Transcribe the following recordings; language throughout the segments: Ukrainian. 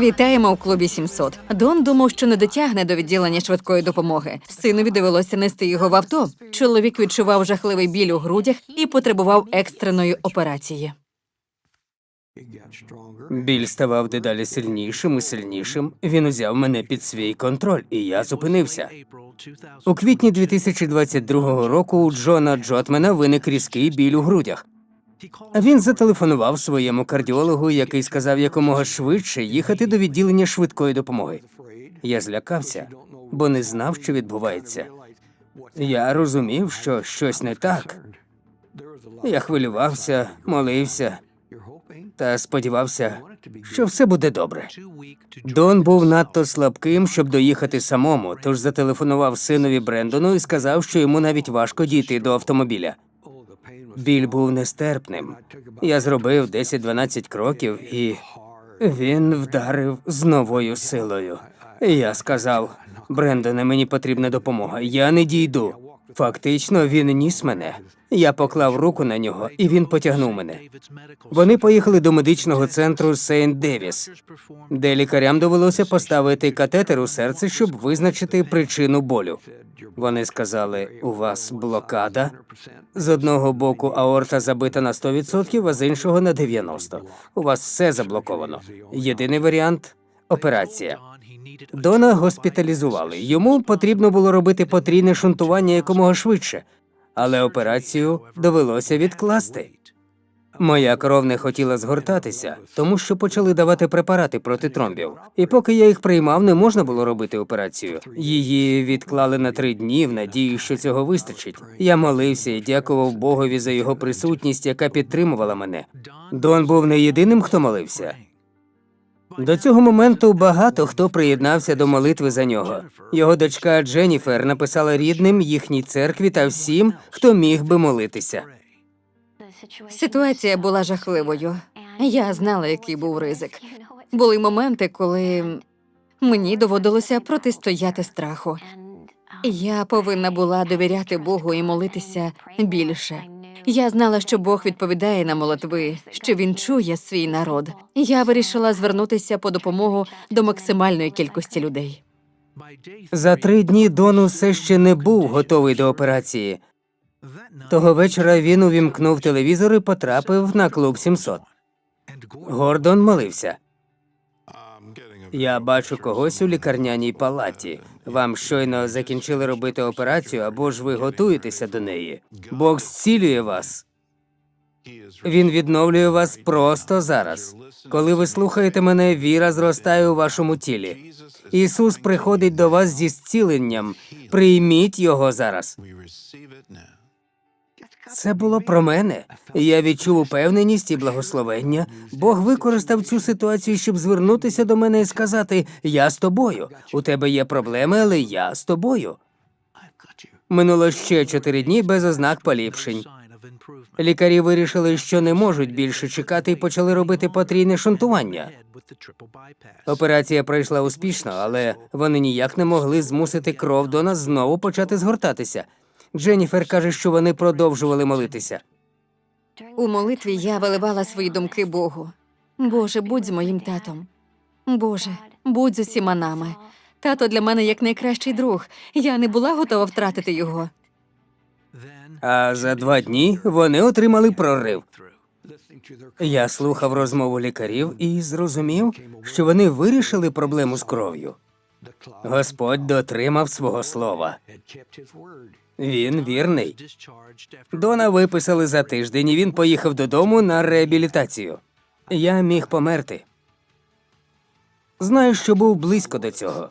Вітаємо у клубі 700. Дон думав, що не дотягне до відділення швидкої допомоги. Синові довелося нести його в авто. Чоловік відчував жахливий біль у грудях і потребував екстреної операції. Біль ставав дедалі сильнішим і сильнішим. Він узяв мене під свій контроль, і я зупинився. У квітні 2022 року у Джона Джотмена виник різкий біль у грудях. Він зателефонував своєму кардіологу, який сказав якомога швидше їхати до відділення швидкої допомоги. Я злякався, бо не знав, що відбувається. Я розумів, що щось не так. Я хвилювався, молився та сподівався, що все буде добре. Дон був надто слабким, щоб доїхати самому, тож зателефонував синові Брендону і сказав, що йому навіть важко дійти до автомобіля. Біль був нестерпним. Я зробив 10-12 кроків, і він вдарив з новою силою. Я сказав: Брендоне, мені потрібна допомога. Я не дійду. Фактично, він ніс мене. Я поклав руку на нього, і він потягнув мене. Вони поїхали до медичного центру Сейнт Девіс, де лікарям довелося поставити катетер у серце, щоб визначити причину болю. Вони сказали: у вас блокада. З одного боку аорта забита на 100%, а з іншого на 90%. У вас все заблоковано. Єдиний варіант операція. Дона госпіталізували. Йому потрібно було робити потрійне шунтування якомога швидше, але операцію довелося відкласти. Моя кров не хотіла згортатися, тому що почали давати препарати проти тромбів. І поки я їх приймав, не можна було робити операцію. Її відклали на три дні в надії, що цього вистачить. Я молився і дякував Богові за його присутність, яка підтримувала мене. Дон був не єдиним, хто молився. До цього моменту багато хто приєднався до молитви за нього. Його дочка Дженніфер написала рідним їхній церкві та всім, хто міг би молитися. Ситуація була жахливою. Я знала, який був ризик. Були моменти, коли мені доводилося протистояти страху. Я повинна була довіряти Богу і молитися більше. Я знала, що Бог відповідає на молитви, що він чує свій народ. Я вирішила звернутися по допомогу до максимальної кількості людей. За три дні Дон усе ще не був готовий до операції. Того вечора він увімкнув телевізор і потрапив на клуб 700. Гордон молився. Я бачу когось у лікарняній палаті. Вам щойно закінчили робити операцію, або ж ви готуєтеся до неї. Бог зцілює вас. Він відновлює вас просто зараз. Коли ви слухаєте мене, віра зростає у вашому тілі. Ісус приходить до вас зі зціленням. Прийміть його зараз. Це було про мене. Я відчув упевненість і благословення. Бог використав цю ситуацію, щоб звернутися до мене і сказати: Я з тобою. У тебе є проблеми, але я з тобою. Минуло ще чотири дні без ознак поліпшень. Лікарі вирішили, що не можуть більше чекати, і почали робити потрійне шунтування. Операція пройшла успішно, але вони ніяк не могли змусити кров до нас знову почати згортатися. Дженніфер каже, що вони продовжували молитися. У молитві я виливала свої думки Богу. Боже, будь з моїм татом. Боже, будь з усіма нами. Тато для мене як найкращий друг. Я не була готова втратити його. А за два дні вони отримали прорив. Я слухав розмову лікарів і зрозумів, що вони вирішили проблему з кров'ю. Господь дотримав свого слова. Він вірний. Дона виписали за тиждень, і він поїхав додому на реабілітацію. Я міг померти. Знаю, що був близько до цього.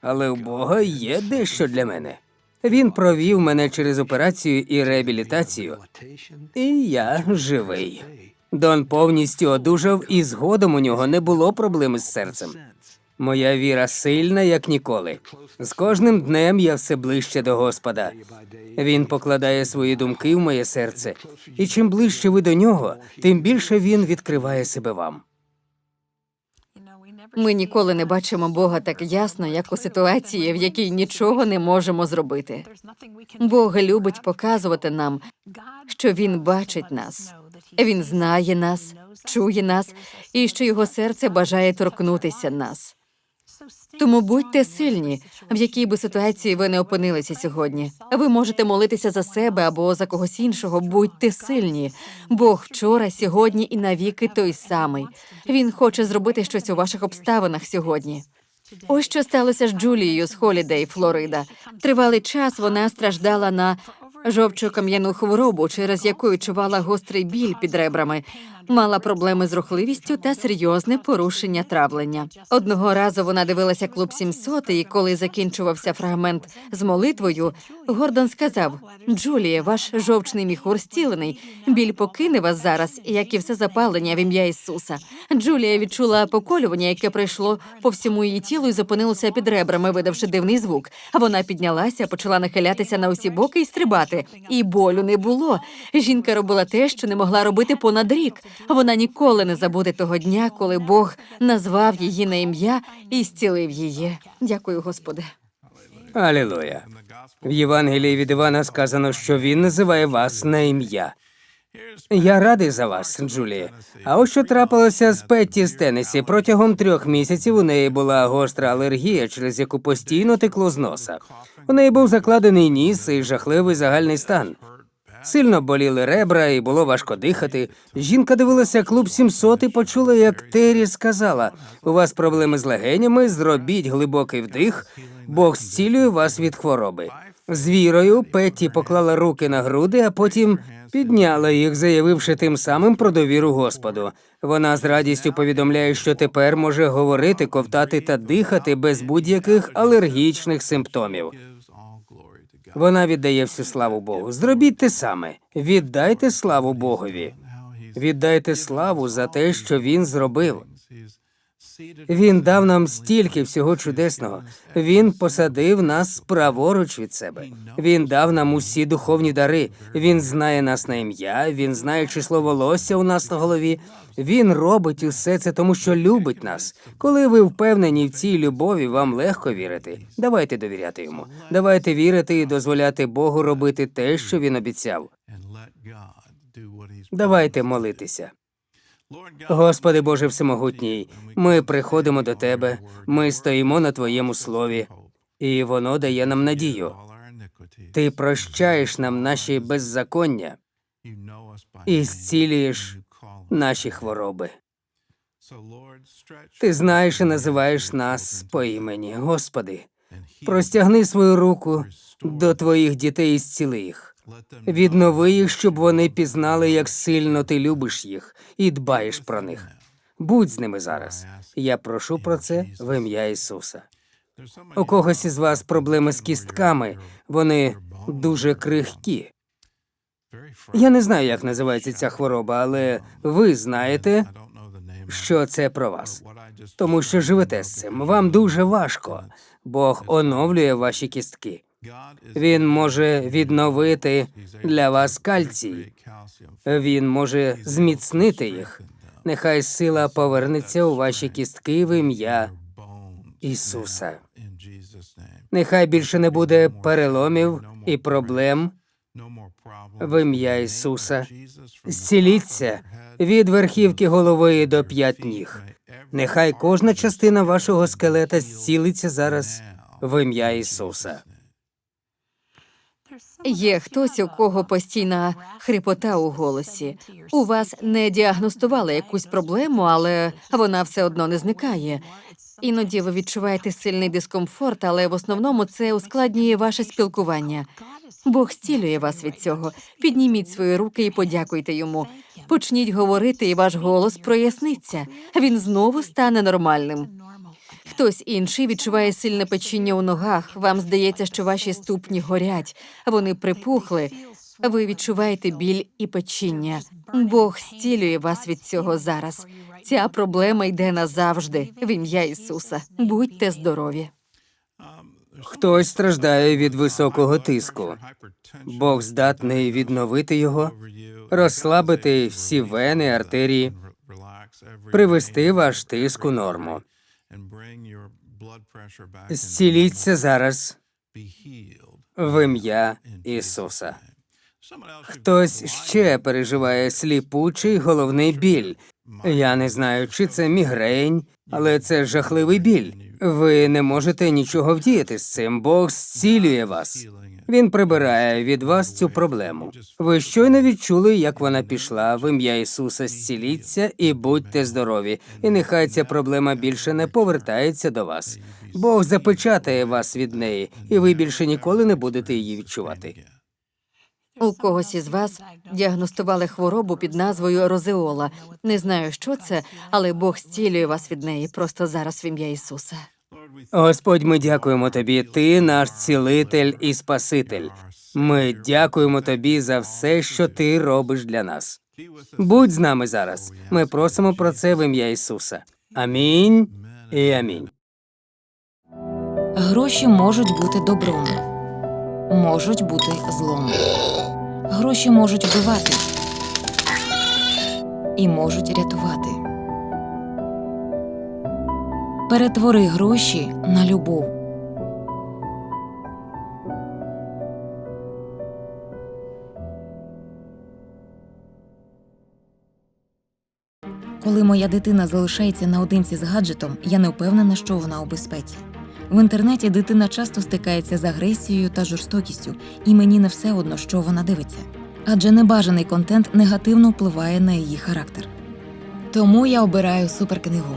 Але у Бога є дещо для мене. Він провів мене через операцію і реабілітацію, і я живий. Дон повністю одужав, і згодом у нього не було проблеми з серцем. Моя віра сильна, як ніколи. З кожним днем я все ближче до Господа. Він покладає свої думки в моє серце, і чим ближче ви до нього, тим більше він відкриває себе вам. Ми ніколи не бачимо Бога так ясно, як у ситуації, в якій нічого не можемо зробити. Бог любить показувати нам, що він бачить нас. Він знає нас, чує нас, і що його серце бажає торкнутися нас. Тому будьте сильні, в якій би ситуації ви не опинилися сьогодні. Ви можете молитися за себе або за когось іншого. Будьте сильні. Бог вчора, сьогодні і навіки той самий. Він хоче зробити щось у ваших обставинах сьогодні. Ось що сталося з Джулією з Холідей, Флорида. Тривалий час вона страждала на жовчокам'яну хворобу, через яку відчувала гострий біль під ребрами, мала проблеми з рухливістю та серйозне порушення травлення. Одного разу вона дивилася клуб 700, і коли закінчувався фрагмент з молитвою, Гордон сказав: Джулія, ваш жовчний міхур стілений. Біль покине вас зараз, як і все запалення в ім'я Ісуса. Джулія відчула поколювання, яке прийшло по всьому її тілу і зупинилося під ребрами, видавши дивний звук. Вона піднялася, почала нахилятися на усі боки і стрибати. І болю не було. Жінка робила те, що не могла робити понад рік. Вона ніколи не забуде того дня, коли Бог назвав її на ім'я і зцілив її. Дякую, Господи. Алілуя. В Євангелії від Івана сказано, що він називає вас на ім'я. Я радий за вас, Джулія. А ось що трапилося з Петті з Теннесі. Протягом трьох місяців у неї була гостра алергія, через яку постійно текло з носа. У неї був закладений ніс і жахливий загальний стан. Сильно боліли ребра і було важко дихати. Жінка дивилася клуб 700 і почула, як Террі сказала: у вас проблеми з легенями, зробіть глибокий вдих, Бог зцілює вас від хвороби. З вірою Петті поклала руки на груди, а потім підняла їх, заявивши тим самим про довіру Господу. Вона з радістю повідомляє, що тепер може говорити, ковтати та дихати без будь-яких алергічних симптомів. Вона віддає всю славу Богу. Зробіть те саме. Віддайте славу Богові. Віддайте славу за те, що він зробив. Він дав нам стільки всього чудесного. Він посадив нас праворуч від себе. Він дав нам усі духовні дари. Він знає нас на ім'я. Він знає число волосся у нас на голові. Він робить усе це, тому що любить нас. Коли ви впевнені в цій любові, вам легко вірити. Давайте довіряти йому. Давайте вірити і дозволяти Богу робити те, що він обіцяв. Давайте молитися. Господи Боже Всемогутній, ми приходимо до Тебе, ми стоїмо на Твоєму слові, і воно дає нам надію. Ти прощаєш нам наші беззаконня і зцілюєш наші хвороби. Ти знаєш і називаєш нас по імені, Господи. Простягни свою руку до твоїх дітей і зціли їх. Віднови їх, щоб вони пізнали, як сильно ти любиш їх і дбаєш про них. Будь з ними зараз. Я прошу про це в ім'я Ісуса. У когось із вас проблеми з кістками, вони дуже крихкі. Я не знаю, як називається ця хвороба, але ви знаєте, що це про вас, тому що живете з цим. Вам дуже важко. Бог оновлює ваші кістки. Він може відновити для вас кальцій. Він може зміцнити їх. Нехай сила повернеться у ваші кістки в ім'я Ісуса. Нехай більше не буде переломів і проблем в ім'я Ісуса. Зціліться від верхівки голови до п'ять ніг. Нехай кожна частина вашого скелета зцілиться зараз в ім'я Ісуса. Є хтось, у кого постійна хрипота у голосі. У вас не діагностували якусь проблему, але вона все одно не зникає. Іноді ви відчуваєте сильний дискомфорт, але в основному це ускладнює ваше спілкування. Бог зцілює вас від цього. Підніміть свої руки і подякуйте йому. Почніть говорити, і ваш голос проясниться. Він знову стане нормальним. Хтось інший відчуває сильне печіння у ногах. Вам здається, що ваші ступні горять, вони припухли. Ви відчуваєте біль і печіння. Бог зцілює вас від цього зараз. Ця проблема йде назавжди. В ім'я Ісуса. Будьте здорові. Хтось страждає від високого тиску. Бог здатний відновити його, розслабити всі вени, артерії, привести ваш тиск у норму. Зціліться зараз в ім'я Ісуса. Хтось ще переживає сліпучий головний біль. Я не знаю, чи це мігрень, але це жахливий біль. Ви не можете нічого вдіяти з цим. Бог зцілює вас. Він прибирає від вас цю проблему. Ви щойно відчули, як вона пішла в ім'я Ісуса зціліться і будьте здорові, і нехай ця проблема більше не повертається до вас. Бог запечатає вас від неї, і ви більше ніколи не будете її відчувати. У когось із вас діагностували хворобу під назвою розеола. Не знаю, що це, але Бог зцілює вас від неї просто зараз в ім'я Ісуса. Господь, ми дякуємо тобі. Ти наш цілитель і спаситель. Ми дякуємо тобі за все, що ти робиш для нас. Будь з нами зараз. Ми просимо про це в ім'я Ісуса. Амінь і амінь. Гроші можуть бути добром, можуть бути злом. Гроші можуть вбивати і можуть рятувати. Перетвори гроші на любов. Коли моя дитина залишається наодинці з гаджетом, я не впевнена, що вона у безпеці. В інтернеті дитина часто стикається з агресією та жорстокістю, і мені не все одно, що вона дивиться. Адже небажаний контент негативно впливає на її характер. Тому я обираю суперкнигу.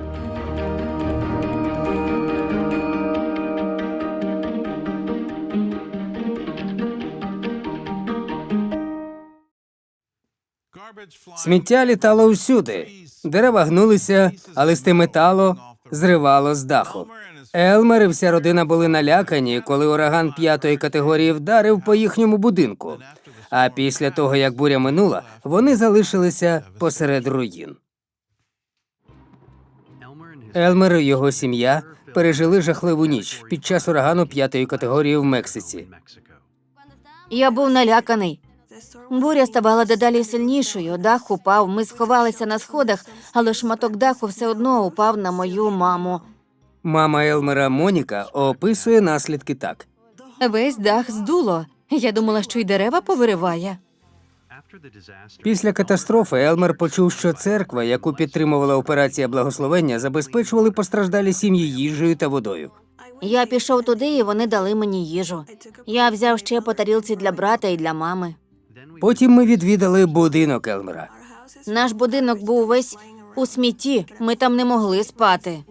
Сміття літало усюди. Дерева гнулися, а листи металу зривало з даху. Елмер і вся родина були налякані, коли ураган п'ятої категорії вдарив по їхньому будинку. А після того, як буря минула, вони залишилися посеред руїн. Елмер і його сім'я пережили жахливу ніч під час урагану п'ятої категорії в Мексиці. Я був наляканий. Буря ставала дедалі сильнішою. Дах упав. Ми сховалися на сходах, але шматок даху все одно упав на мою маму. Мама Елмера Моніка описує наслідки так. Весь дах здуло. Я думала, що й дерева повириває. Після катастрофи Елмер почув, що церква, яку підтримувала операція благословення, забезпечували постраждалі сім'ї їжею та водою. Я пішов туди, і вони дали мені їжу. Я взяв ще по тарілці для брата і для мами. Потім ми відвідали будинок Елмера. Наш будинок був весь у смітті. Ми там не могли спати.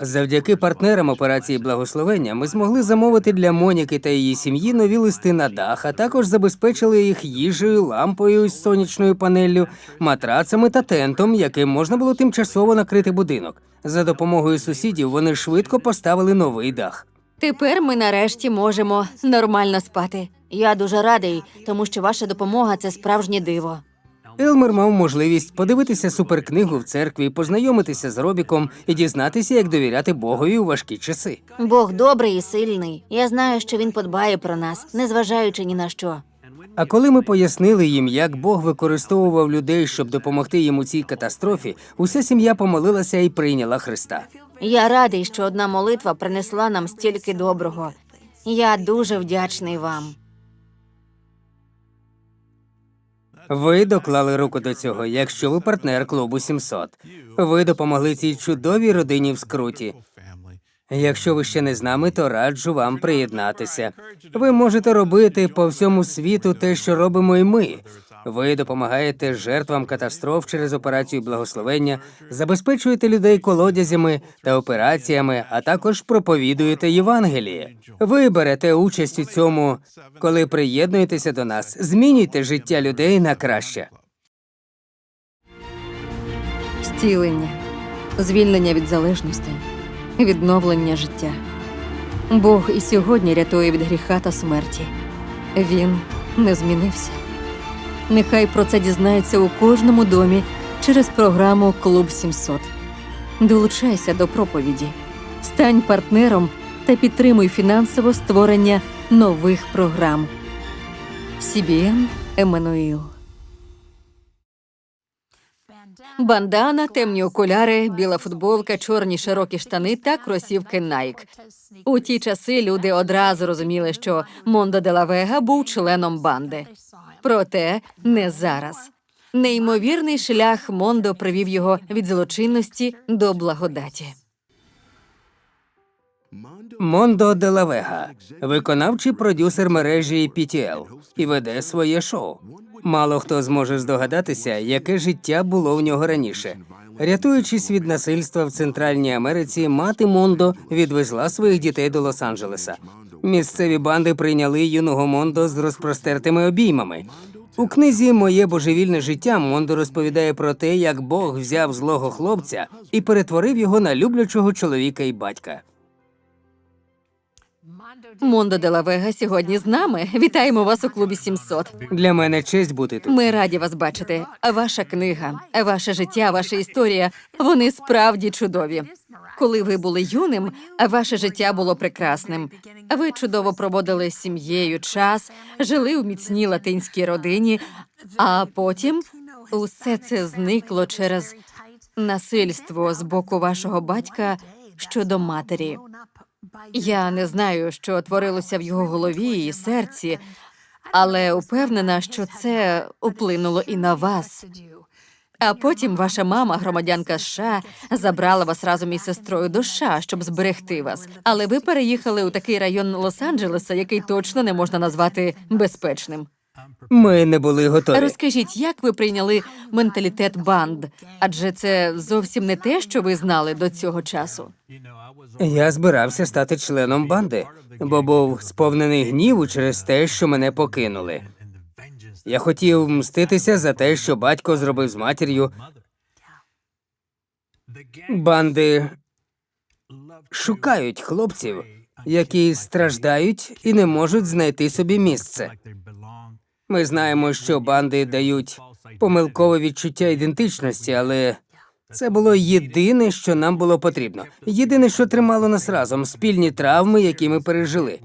Завдяки партнерам операції благословення ми змогли замовити для Моніки та її сім'ї нові листи на дах, а також забезпечили їх їжею, лампою з сонячною панеллю, матрацами та тентом, яким можна було тимчасово накрити будинок. За допомогою сусідів вони швидко поставили новий дах. Тепер ми нарешті можемо нормально спати. Я дуже радий, тому що ваша допомога це справжнє диво. Елмер мав можливість подивитися суперкнигу в церкві, познайомитися з Робіком і дізнатися, як довіряти Богові у важкі часи. Бог добрий і сильний. Я знаю, що він подбає про нас, незважаючи ні на що. А коли ми пояснили їм, як Бог використовував людей, щоб допомогти їм у цій катастрофі, уся сім'я помолилася і прийняла Христа. Я радий, що одна молитва принесла нам стільки доброго. Я дуже вдячний вам. Ви доклали руку до цього, якщо ви партнер клубу 700. Ви допомогли цій чудовій родині в скруті. Якщо ви ще не з нами, то раджу вам приєднатися. Ви можете робити по всьому світу те, що робимо і ми. Ви допомагаєте жертвам катастроф через операцію благословення, забезпечуєте людей колодязями та операціями, а також проповідуєте Євангеліє. Ви берете участь у цьому, коли приєднуєтеся до нас. Змінюйте життя людей на краще. Зцілення, звільнення від залежності, відновлення життя. Бог і сьогодні рятує від гріха та смерті. Він не змінився. Нехай про це дізнається у кожному домі через програму Клуб 700. Долучайся до проповіді, стань партнером та підтримуй фінансово створення нових програм. CBN Еммануїл. Бандана, темні окуляри, біла футболка, чорні широкі штани та кросівки Nike. У ті часи люди одразу розуміли, що Мондо де ла Вега був членом банди. Проте не зараз. Неймовірний шлях Мондо привів його від злочинності до благодаті. Мондо де ла Вега, виконавчий продюсер мережі PTL, і веде своє шоу. Мало хто зможе здогадатися, яке життя було в нього раніше. Рятуючись від насильства в Центральній Америці, мати Мондо відвезла своїх дітей до Лос-Анджелеса. Місцеві банди прийняли юного Мондо з розпростертими обіймами. У книзі Моє божевільне життя Мондо розповідає про те, як Бог взяв злого хлопця і перетворив його на люблячого чоловіка і батька. Мондо де ла Вега сьогодні з нами. Вітаємо вас у клубі 700. Для мене честь бути тут. Ми раді вас бачити. Ваша книга, ваше життя, ваша історія вони справді чудові. Коли ви були юним, ваше життя було прекрасним. Ви чудово проводили з сім'єю час, жили у міцній латинській родині, а потім усе це зникло через насильство з боку вашого батька щодо матері. Я не знаю, що творилося в його голові і серці, але упевнена, що це вплинуло і на вас. А потім ваша мама, громадянка США, забрала вас разом із сестрою до США, щоб зберегти вас. Але ви переїхали у такий район Лос-Анджелеса, який точно не можна назвати безпечним. Ми не були готові. Розкажіть, як ви прийняли менталітет банд? Адже це зовсім не те, що ви знали до цього часу. Я збирався стати членом банди, бо був сповнений гніву через те, що мене покинули. Я хотів мститися за те, що батько зробив з матір'ю. Банди шукають хлопців, які страждають і не можуть знайти собі місце. Ми знаємо, що банди дають помилкове відчуття ідентичності, але це було єдине, що нам було потрібно. Єдине, що тримало нас разом, спільні травми, які ми пережили.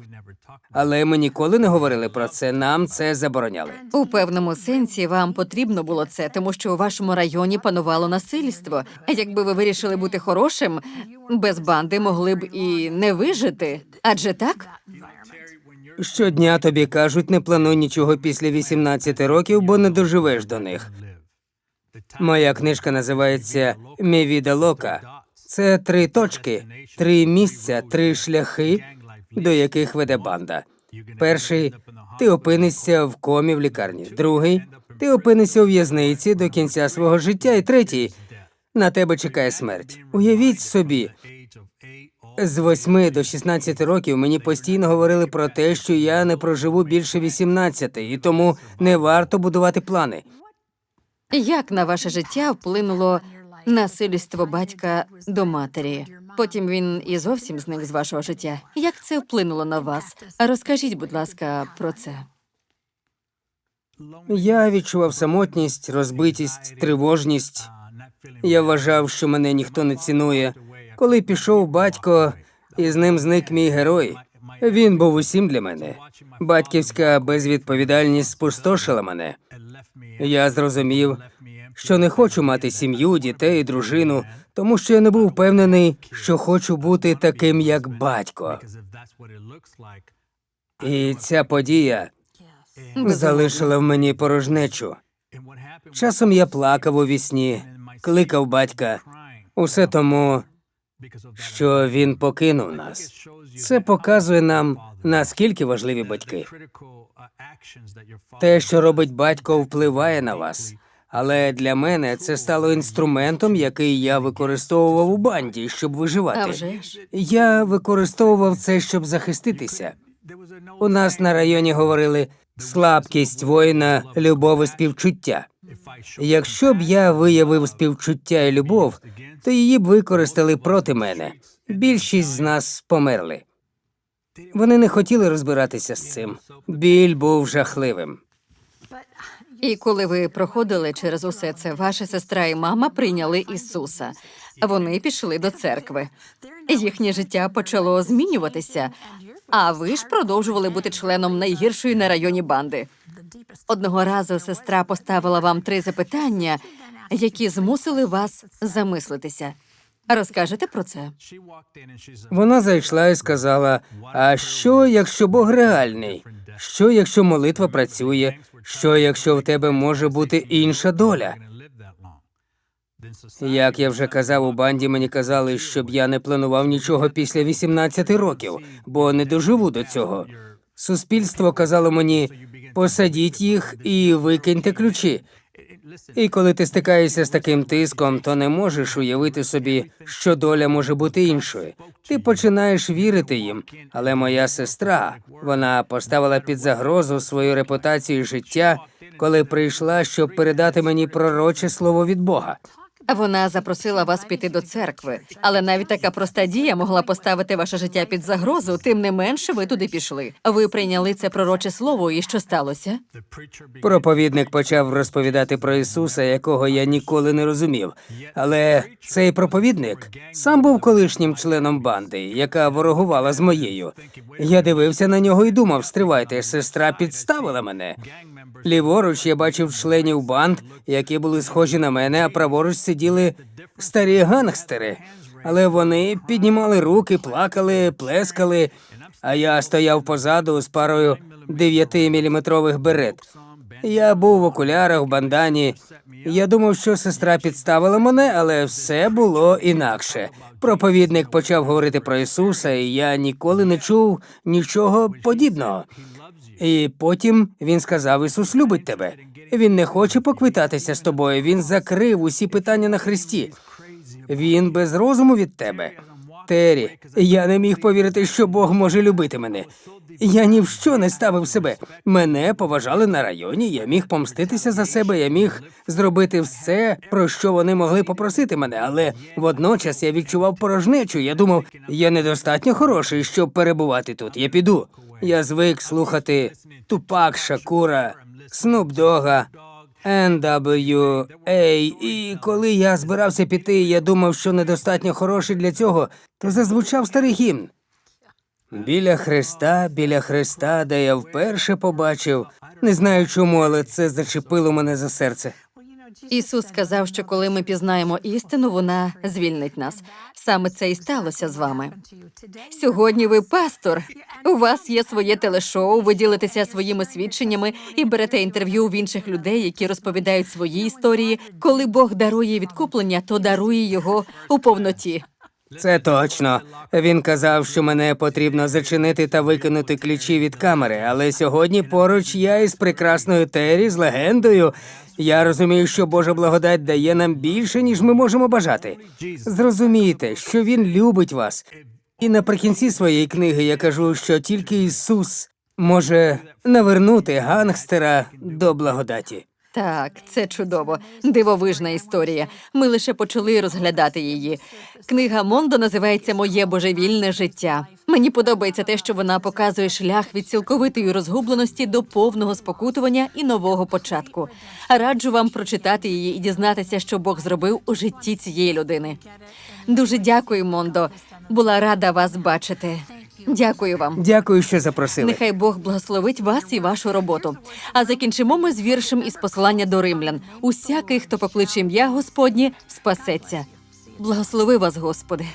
Але ми ніколи не говорили про це. Нам це забороняли. У певному сенсі вам потрібно було це, тому що у вашому районі панувало насильство. Якби ви вирішили бути хорошим, без банди могли б і не вижити. Адже так? Щодня тобі кажуть, не плануй нічого після 18 років, бо не доживеш до них. Моя книжка називається «Мі віда лока». Це три точки, три місця, три шляхи, до яких веде банда. Перший ти опинишся в комі в лікарні. Другий ти опинишся у в'язниці до кінця свого життя. І третій на тебе чекає смерть. Уявіть собі, з 8 до 16 років мені постійно говорили про те, що я не проживу більше 18, і тому не варто будувати плани. Як на ваше життя вплинуло насильство батька до матері? Потім він і зовсім зник з вашого життя. Як це вплинуло на вас? Розкажіть, будь ласка, про це. Я відчував самотність, розбитість, тривожність. Я вважав, що мене ніхто не цінує. Коли пішов батько, і з ним зник мій герой. Він був усім для мене. Батьківська безвідповідальність спустошила мене. Я зрозумів, що не хочу мати сім'ю, дітей, дружину, тому що я не був впевнений, що хочу бути таким, як батько. І ця подія залишила в мені порожнечу. Часом я плакав у вісні, кликав батька. Усе тому, що він покинув нас. Це показує нам, наскільки важливі батьки. Те, що робить батько, впливає на вас. Але для мене це стало інструментом, який я використовував у банді, щоб А виживати. вже ж. Я використовував це, щоб захиститися. У нас на районі говорили слабкість воїна, любов і співчуття. Якщо б я виявив співчуття і любов, то її б використали проти мене. Більшість з нас померли. Вони не хотіли розбиратися з цим. Біль був жахливим. І коли ви проходили через усе це, ваша сестра і мама прийняли Ісуса. Вони пішли до церкви. Їхнє життя почало змінюватися, а ви ж продовжували бути членом найгіршої на районі банди. Одного разу сестра поставила вам три запитання, які змусили вас замислитися. Розкажете про це? Вона зайшла і сказала: А що, якщо Бог реальний? Що, якщо молитва працює? Що, якщо в тебе може бути інша доля? Як я вже казав, у банді мені казали, щоб я не планував нічого після 18 років, бо не доживу до цього. Суспільство казало мені посадіть їх і викиньте ключі. І коли ти стикаєшся з таким тиском, то не можеш уявити собі, що доля може бути іншою. Ти починаєш вірити їм. Але моя сестра вона поставила під загрозу свою репутацію життя, коли прийшла, щоб передати мені пророче слово від Бога. Вона запросила вас піти до церкви, але навіть така проста дія могла поставити ваше життя під загрозу. Тим не менше, ви туди пішли. Ви прийняли це пророче слово, і що сталося? Проповідник почав розповідати про Ісуса, якого я ніколи не розумів. Але цей проповідник сам був колишнім членом банди, яка ворогувала з моєю. Я дивився на нього і думав: стривайте, сестра підставила мене. Ліворуч я бачив членів банд, які були схожі на мене, а праворуч сиділи старі гангстери. Але вони піднімали руки, плакали, плескали. А я стояв позаду з парою 9-міліметрових берет. Я був в окулярах, в бандані. Я думав, що сестра підставила мене, але все було інакше. Проповідник почав говорити про Ісуса, і я ніколи не чув нічого подібного. І потім він сказав: Ісус любить тебе. Він не хоче поквитатися з тобою. Він закрив усі питання на Христі. Він без розуму від тебе. Террі, я не міг повірити, що Бог може любити мене. Я ні в що не ставив себе. Мене поважали на районі. Я міг помститися за себе. Я міг зробити все, про що вони могли попросити мене. Але водночас я відчував порожнечу. Я думав, я недостатньо хороший, щоб перебувати тут. Я піду. Я звик слухати Тупак Шакура, Снуп Дога, NWA. І коли я збирався піти, я думав, що недостатньо хороший для цього, то зазвучав старий гімн. Біля Христа, біля Христа, де я вперше побачив. Не знаю чому, але це зачепило мене за серце. Ісус сказав, що коли ми пізнаємо істину, вона звільнить нас. Саме це і сталося з вами. Сьогодні ви пастор. У вас є своє телешоу, ви ділитеся своїми свідченнями і берете інтерв'ю в інших людей, які розповідають свої історії. Коли Бог дарує відкуплення, то дарує його у повноті. Це точно. Він казав, що мене потрібно зачинити та викинути ключі від камери, але сьогодні поруч я із прекрасною Террі, з легендою. Я розумію, що Божа благодать дає нам більше, ніж ми можемо бажати. Зрозумійте, що він любить вас. І наприкінці своєї книги я кажу, що тільки Ісус може навернути гангстера до благодаті. Так, це чудово, дивовижна історія. Ми лише почали розглядати її. Книга Мондо називається Моє божевільне життя. Мені подобається те, що вона показує шлях від цілковитої розгубленості до повного спокутування і нового початку. Раджу вам прочитати її і дізнатися, що Бог зробив у житті цієї людини. Дуже дякую, Мондо. Була рада вас бачити. Дякую вам. Дякую, що запросили. Нехай Бог благословить вас і вашу роботу. А закінчимо ми з віршем із послання до римлян. Усякий, хто покличе ім'я Господнє, спасеться. Благослови вас, Господи.